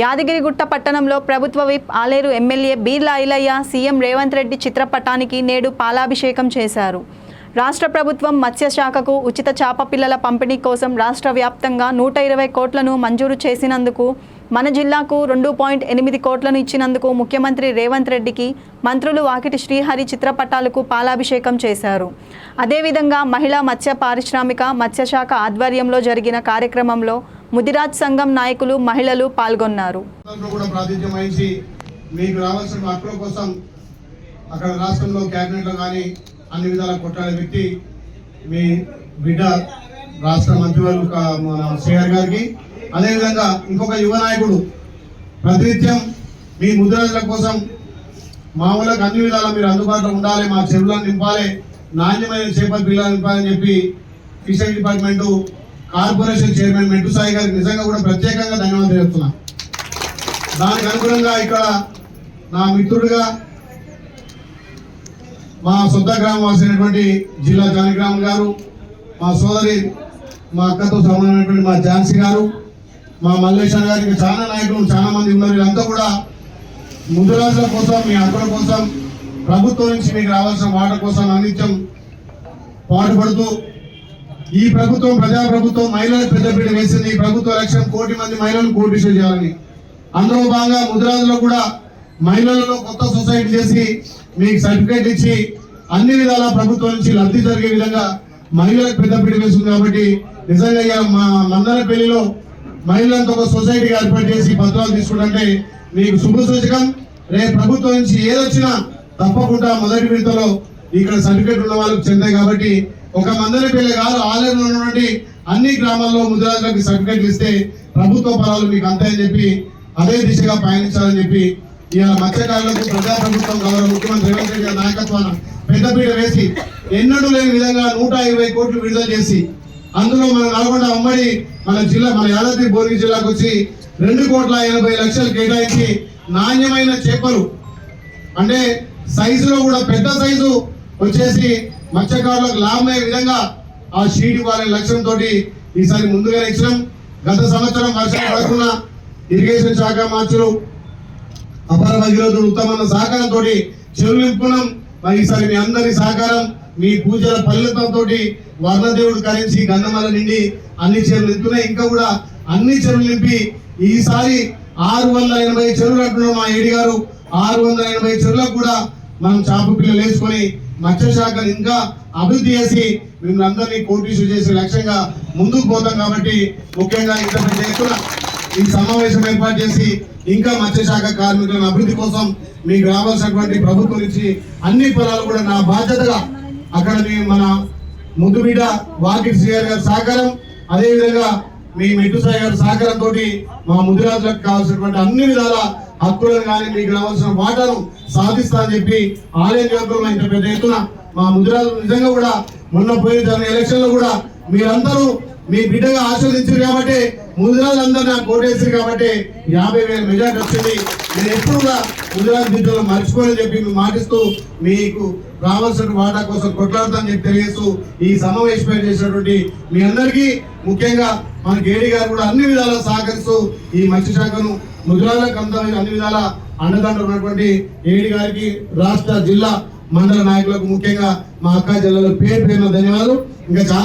యాదగిరిగుట్ట పట్టణంలో ప్రభుత్వ whip Aleru MLA Beerla Ilaiah CM Revanth Reddy చిత్రపటానికి నేడు పాలాభిషేకం చేశారు. రాష్ట్ర ప్రభుత్వం మత్స్యశాఖకు ఉచిత చేప పిల్లల పంపిణీ కోసం రాష్ట్ర వ్యాప్తంగా నూట ఇరవై కోట్లను మంజూరు చేసినందుకు మన జిల్లాకు రెండు పాయింట్ ఎనిమిది కోట్లను ఇచ్చినందుకు ముఖ్యమంత్రి రేవంత్ రెడ్డికి మంత్రులు వాకిటి శ్రీహరి చిత్రపటాలకు పాలాభిషేకం చేశారు. అదేవిధంగా మహిళా మత్స్య పారిశ్రామిక మత్స్యశాఖ ఆధ్వర్యంలో జరిగిన కార్యక్రమంలో ముదిరాజ్ సంఘం నాయకులు మహిళలు పాల్గొన్నారు. కూడా ప్రాతినిధ్యం మీకు రావాల్సిన హక్కుల కోసం అక్కడ రాష్ట్రంలో క్యాబినెట్లో కానీ అన్ని విధాల కొట్టాడే వ్యక్తి మీ బిడ్డ రాష్ట్ర మంత్రివర్గ మన శ్రీహర్ గారికి. అదేవిధంగా ఇంకొక యువ నాయకుడు ప్రతినిత్యం మీ ముద్రల కోసం మా అన్ని విధాలా మీరు అందుబాటులో ఉండాలి మా చెరువులను నింపాలి నాణ్యమైన చేపల పిల్లలు నింపాలని చెప్పి ఫిషరీ డిపార్ట్మెంటు కార్పొరేషన్ చైర్మన్ మెట్టు సాయి గారికి నిజంగా కూడా ప్రత్యేకంగా ధన్యవాదాలు చెప్తున్నా దానికి అనుగుణంగా ఇక్కడ నా మిత్రుడుగా మా సొంత గ్రామవాసైనటువంటి జిల్లా జానగ్రామ్ గారు మా సోదరి మా అక్కతో సమానమైనటువంటి మా ఝాన్సీ గారు మా మల్లేశ్వర గారు ఇంకా చాలా నాయకులు చాలా మంది ఉన్నారు. వీళ్ళంతా కూడా ముందు రోజుల కోసం మీ హక్కుల కోసం ప్రభుత్వం నుంచి మీకు రావాల్సిన వాటర్ కోసం అనిత్యం పాటుపడుతూ ఈ ప్రభుత్వం ప్రజా ప్రభుత్వం మహిళలకు పెద్దపీట వేసింది. ఈ ప్రభుత్వ లక్ష్యం కోటి మంది మహిళలను కోటి చేయాలని. అందులో భాగంగా ముద్రాజులో కూడా మహిళలలో కొత్త సొసైటీ చేసి మీకు సర్టిఫికేట్ ఇచ్చి అన్ని విధాల ప్రభుత్వం నుంచి లబ్ధి జరిగే విధంగా మహిళలకు పెద్దపీట వేస్తుంది కాబట్టి నిజంగా మా మందర పెళ్ళిలో మహిళలతో ఒక సొసైటీ ఏర్పాటు చేసి పత్రాలు తీసుకుంటే మీకు శుభ సూచకం. రేపు ప్రభుత్వం నుంచి ఏదొచ్చినా తప్పకుండా మొదటి విడతలో ఇక్కడ సర్టిఫికేట్ ఉన్న వాళ్ళకి చెందాయి కాబట్టి ఒక మందరి పిల్ల కాదు ఆలయంలో ఉన్నటువంటి అన్ని గ్రామాల్లో ముద్రాజులకు సర్టిఫికేట్ ఇస్తే ప్రభుత్వ పరాలు మీకు అంతాయని చెప్పి అదే దిశగా పయనించాలని చెప్పి ఇవాళ మత్స్యకారులకు ప్రజా ప్రభుత్వం గౌరవ ముఖ్యమంత్రి రేవంత్ రెడ్డి గారి నాయకత్వాన పెద్దపీట వేసి ఎన్నడూ లేని విధంగా నూట ఇరవై కోట్లు విడుదల చేసి అందులో మన నల్గొండ ఉమ్మడి మన జిల్లా మన యాదాద్రి భువనగిరి జిల్లాకు వచ్చి రెండు కోట్ల ఎనభై లక్షలు కేటాయించి నాణ్యమైన చేపలు. అంటే సైజులో కూడా పెద్ద సైజు వచ్చేసి మత్స్యకారులకు లాభమయ్యే విధంగా ఆ షీట్ ఇవ్వాలనే లక్ష్యంతో ఈసారి ముందుగా ఇచ్చినాం. గత సంవత్సరం వర్షం పడకుండా ఇరిగేషన్ శాఖ మంత్రులు అపర భగీరథుడు ఉత్తమన్న సహకారంతో చెరువులు నింపుకున్నాం. మరి ఈసారి మీ అందరి సహకారం మీ పూజల ఫలితంతో వర్ణదేవుడు కరించి గంధమల నిండి అన్ని చెరువులు నింపుతున్నాయి. ఇంకా కూడా అన్ని చెరువులు నింపి ఈసారి ఆరు వందల ఎనభై చెరువులు అంటున్నాం మా ఏడి గారు. ఆరు వందల ఎనభై చెరువులకు కూడా మనం చాప పిల్లలు వేసుకొని మత్స్యశాఖ ఇంకా అభివృద్ధి చేసి మిమ్మల్ని అందరినీ కోటీసు చేసే లక్ష్యంగా ముందుకు పోతాం కాబట్టి ముఖ్యంగా ఇంత పెద్ద ఎత్తున ఈ సమావేశం ఏర్పాటు చేసి ఇంకా మత్స్యశాఖ కార్మికులను అభివృద్ధి కోసం మీకు రావాల్సినటువంటి ప్రభుత్వం నుంచి అన్ని పొలాలు కూడా నా బాధ్యతగా అక్కడ మీ మన ముద్దు వాకిట్ శ్రీగారి గారి సహకారం అదేవిధంగా మీ మెట్టు సాయి గారి సహకారంతో మా ముదిరాజులకు కావాల్సినటువంటి అన్ని విధాల హక్కులను కానీ మీకు రావాల్సిన వాటాను సాధిస్తా అని చెప్పి ఆలయ నియోజకవర్గంలో ఇంత పెద్ద ఎత్తున మా ముదిరాజు నిజంగా కూడా మొన్న పోయిన జరిగిన ఎలక్షన్లో కూడా మీరందరూ మీ బిడ్డగా ఆస్వాదించారు కాబట్టి ముదిరాజు అందరూ నాకు కోటేసారు కాబట్టి యాభై వేల మెజార్టీ వచ్చింది. నేను ఎప్పుడు కూడా బిడ్డలు మర్చిపోని చెప్పి మీకు మాటిస్తూ మీకు రావాల్సిన వాటా కోసం కొట్లాడతానని చెప్పి తెలియజేస్తూ ఈ సమావేశం చేసినటువంటి మీ అందరికీ ముఖ్యంగా మన కేడీ గారు కూడా అన్ని విధాలా సహకరిస్తూ ఈ మత్స్య శాఖను ముదిరాజులకు అంత అన్ని విధాల అండదండ ఉన్నటువంటి ఏడి గారికి రాష్ట్ర జిల్లా మండల నాయకులకు ముఖ్యంగా మా అక్క జిల్లాలో పేరు పేరున ధన్యవాదాలు. ఇంకా చాలా